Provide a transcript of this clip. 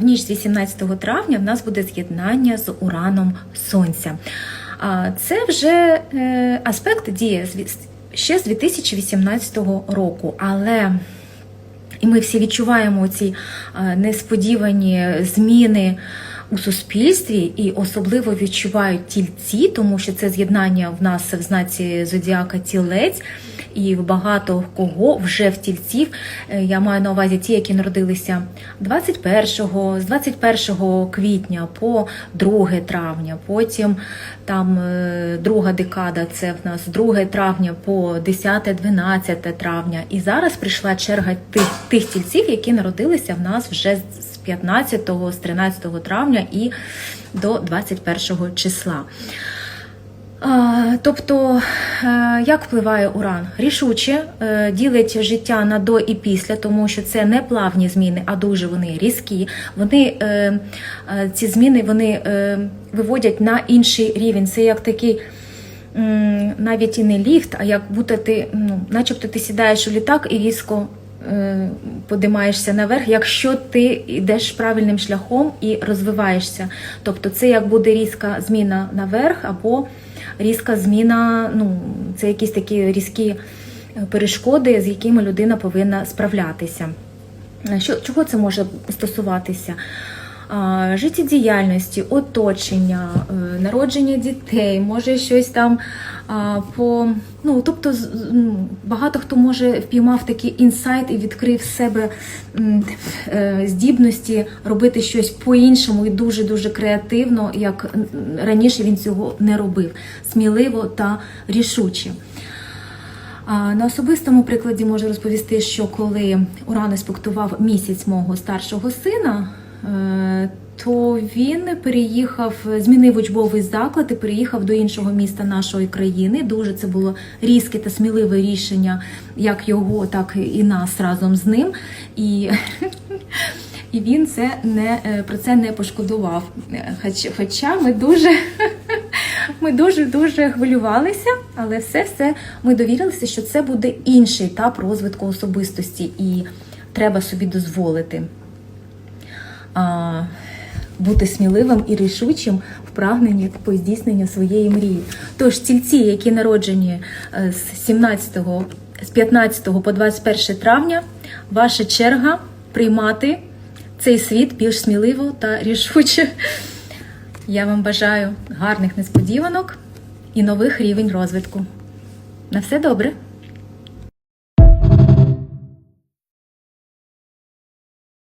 в ніч з 18 травня в нас буде з'єднання з ураном Сонця. Це вже е, аспект діє ще з 2018 року, але і ми всі відчуваємо ці е, несподівані зміни у суспільстві, і особливо відчувають тільці, тому що це з'єднання в нас в знаці зодіака тілець. І в багато кого вже в тільців, е, я маю на увазі ті, які народилися 21-го, з 21 квітня по 2 травня, потім там е, друга декада, це в нас 2 травня по 10-12 травня. І зараз прийшла черга тих, тих тільців, які народилися в нас вже з 15, з 13 травня і до 21 числа. Тобто, е, як впливає уран? Рішуче е, ділить життя на до і після, тому що це не плавні зміни, а дуже вони різкі. Вони е, ці зміни вони виводять на інший рівень. Це як такий. Навіть і не ліфт, а як будто ти, ну, начебто ти сідаєш у літак і різко подимаєшся наверх, якщо ти йдеш правильним шляхом і розвиваєшся. Тобто це як буде різка зміна наверх або різка зміна, ну, це якісь такі різкі е, перешкоди, з якими людина повинна справлятися. Е, Що, чого це може стосуватися? Життєдіяльності, оточення, е, народження дітей, може щось там по. Ну, тобто, ну, багато хто може впіймав такий інсайт і відкрив в себе е, здібності робити щось по-іншому і дуже-дуже креативно, як раніше він цього не робив. Сміливо та рішуче. На особистому прикладі можу розповісти, що коли Уран інспектував місяць мого старшого сина, то він переїхав, змінив учбовий заклад і переїхав до іншого міста нашої країни. Дуже це було різке та сміливе рішення, як його, так і нас разом з ним. І і він це не е, про це не пошкодував. Е, Хоч, хоча ми дуже, ми дуже дуже хвилювалися, але все все ми довірилися, що це буде інший етап розвитку особистості, і треба собі дозволити бути сміливим і рішучим в прагненні по здійсненню своєї мрії. Тож тільці, які народжені е, з 17 з 15 по 21 травня, ваша черга приймати цей світ більш сміливо та рішуче. Я вам бажаю гарних несподіванок і нових рівень розвитку. На все добре!